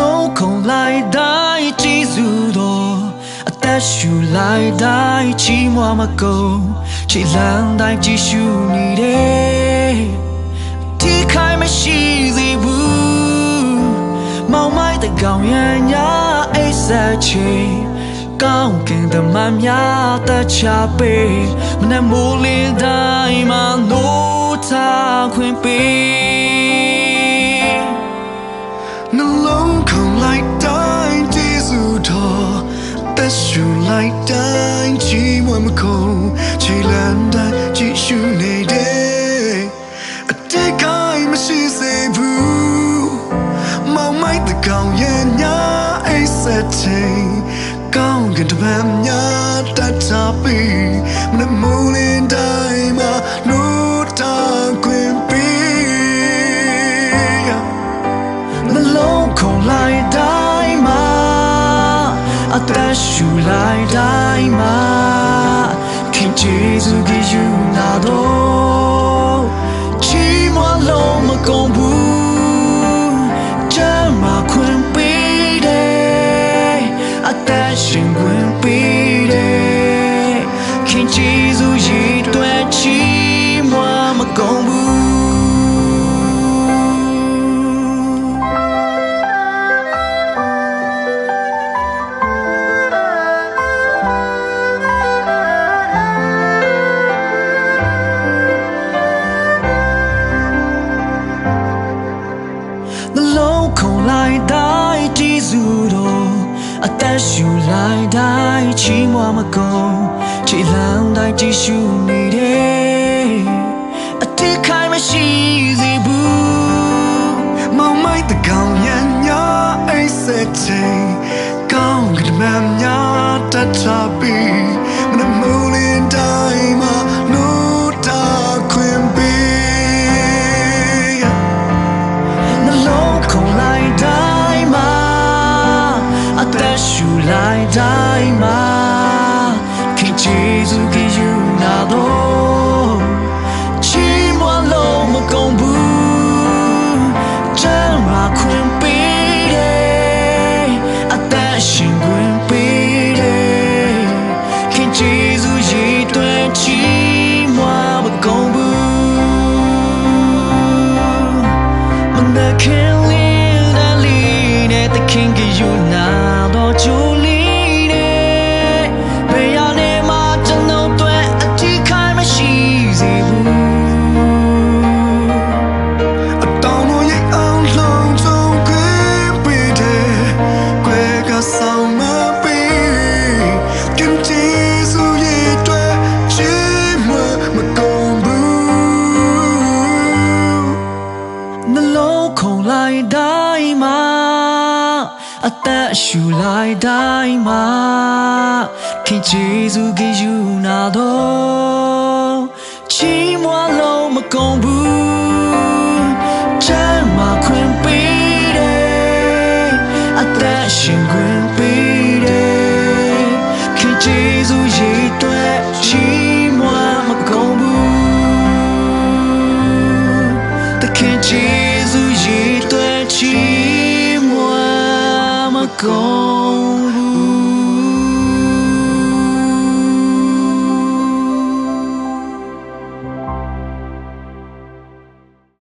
နှလုံးခုန်လိုက်တိုင်းကြည်စုတော်အသက်ရှူလိုက်တိုင်းချီးမွားမကုန်ခြေလမ်းတိုင်းကြည်ရှုနေတယ်ဒီခိုင်မရှိစေဘူးမောင်မိုက်တဲ့ကောင်ရန်ညာအိတ်ဆက်ချေကောင်းကင်တမန်များတချပေးမနဲ့မိုးလင်းတိုင်းမှာနိုးထားခွင့်ပေး ကောင်းကင်တပံများတတ်တာပြီးမနမိုးလင်းတိုင်းမှာလို့တာခွင့်ပေးနှလုံးခုန်လိုက်တိုင်းမှာအသက်ရှူလိုက်တိုင်းမှာခင်ကျေးဇူးကယူနာတော့ချီးမွမ်းလို့မကုန်ဘူး နှလုံးခုန်လိုက်တိုင်းကြည်စုတော်အသက်ရှူလိုက်တိုင်းချီးမွားမကုန်ခြေလမ်းတိုင်းကြည်ရှုနေတယ်အတိတ်ခိုင်မရှိစေဘူးမောင်မိုက်တကောင်ရန်ညာအိတ်ဆက်ချင်းကောင်းကင်မမ်းများတတ်ချပြီးမနမူလ ရှူလိုက်တိုင်းမှာခင်ကျေးဇူးကယူနာတော့ချီးမွမ်းလို့မကုန်ဘူးကျမ်းမာခွင့်ပေးတယ်အသက်ရှင်ခွင့်ပေးတယ်ခင်ကျေးဇူးရည်တွင်ချီးမွမ်းမကုန်ဘူး When the king lead အသက်ရှူလိုက်တိုင်းမှာခင်ကျေးဇူးကယူနာတော့ ချီးမွမ်းလို့မကုန်ဘူးချမ်းမာခွင့်ပေးတယ်အသက်ရှင်ခွင့်ပေးတယ်ခင်ကျေးဇူးရည်တွဲချီးမွမ်းမကုန်ဘူး The King Jesus ရည်တွဲချီးမွမ်းမကုန်